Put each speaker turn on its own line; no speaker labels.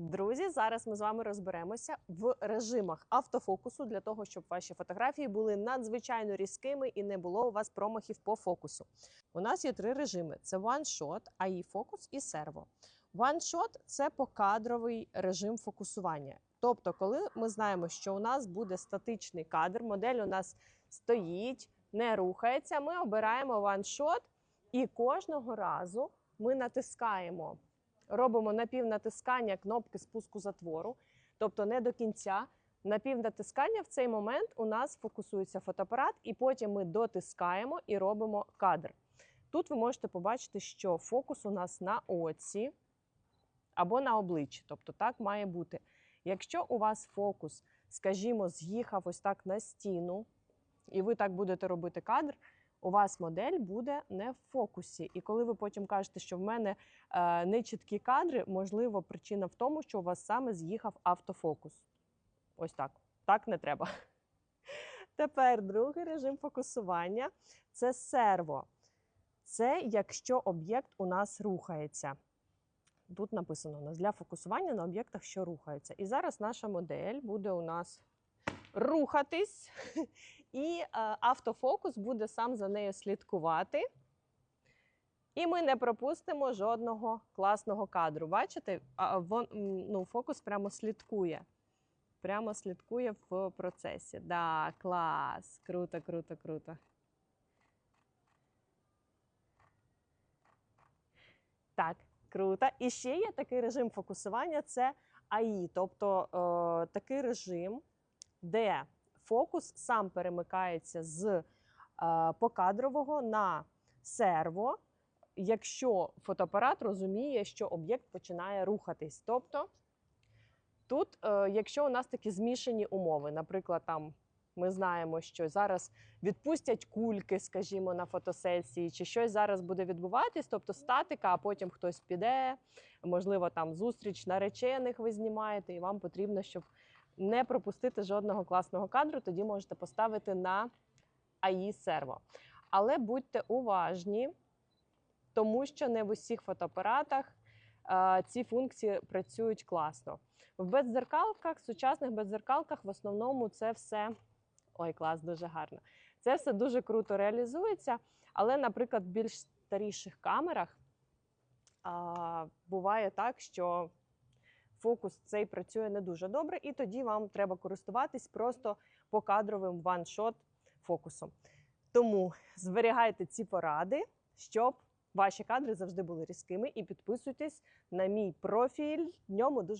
Друзі, зараз ми з вами розберемося в режимах автофокусу для того, щоб ваші фотографії були надзвичайно різкими і не було у вас промахів по фокусу. У нас є три режими: це One Shot, AI Focus і Servo. One Shot – це покадровий режим фокусування. Тобто, коли ми знаємо, що у нас буде статичний кадр, модель у нас стоїть, не рухається, ми обираємо One Shot і кожного разу ми натискаємо робимо напівнатискання кнопки спуску затвору, тобто не до кінця. Напівнатискання в цей момент у нас фокусується фотоапарат, і потім ми дотискаємо і робимо кадр. Тут ви можете побачити, що фокус у нас на оці або на обличчі, тобто так має бути. Якщо у вас фокус, скажімо, з'їхав ось так на стіну, і ви так будете робити кадр, у вас модель буде не в фокусі. І коли ви потім кажете, що в мене е, нечіткі кадри, можливо, причина в тому, що у вас саме з'їхав автофокус. Ось так. Так не треба. Тепер другий режим фокусування це серво. Це якщо об'єкт у нас рухається. Тут написано у нас для фокусування на об'єктах, що рухаються. І зараз наша модель буде у нас рухатись, і е, автофокус буде сам за нею слідкувати. І ми не пропустимо жодного класного кадру. Бачите, вон, ну, фокус прямо слідкує. Прямо слідкує в процесі. Да, клас! Круто, круто, круто. Так, круто. І ще є такий режим фокусування це АІ, тобто е, такий режим, де фокус сам перемикається з е, покадрового на серво, якщо фотоапарат розуміє, що об'єкт починає рухатись. Тобто тут, е, якщо у нас такі змішані умови, наприклад, там ми знаємо, що зараз відпустять кульки, скажімо, на фотосесії, чи щось зараз буде відбуватись, тобто статика, а потім хтось піде, можливо, там зустріч наречених ви знімаєте, і вам потрібно, щоб не пропустити жодного класного кадру, тоді можете поставити на AI серво. Але будьте уважні, тому що не в усіх фотоапаратах е, ці функції працюють класно. В беззеркалках, сучасних беззеркалках, в основному це все. Ой, клас, дуже гарно. Це все дуже круто реалізується. Але, наприклад, в більш старіших камерах а, буває так, що фокус цей працює не дуже добре, і тоді вам треба користуватись просто покадровим one-shot фокусом. Тому зберігайте ці поради, щоб ваші кадри завжди були різкими, і підписуйтесь на мій профіль. В ньому дуже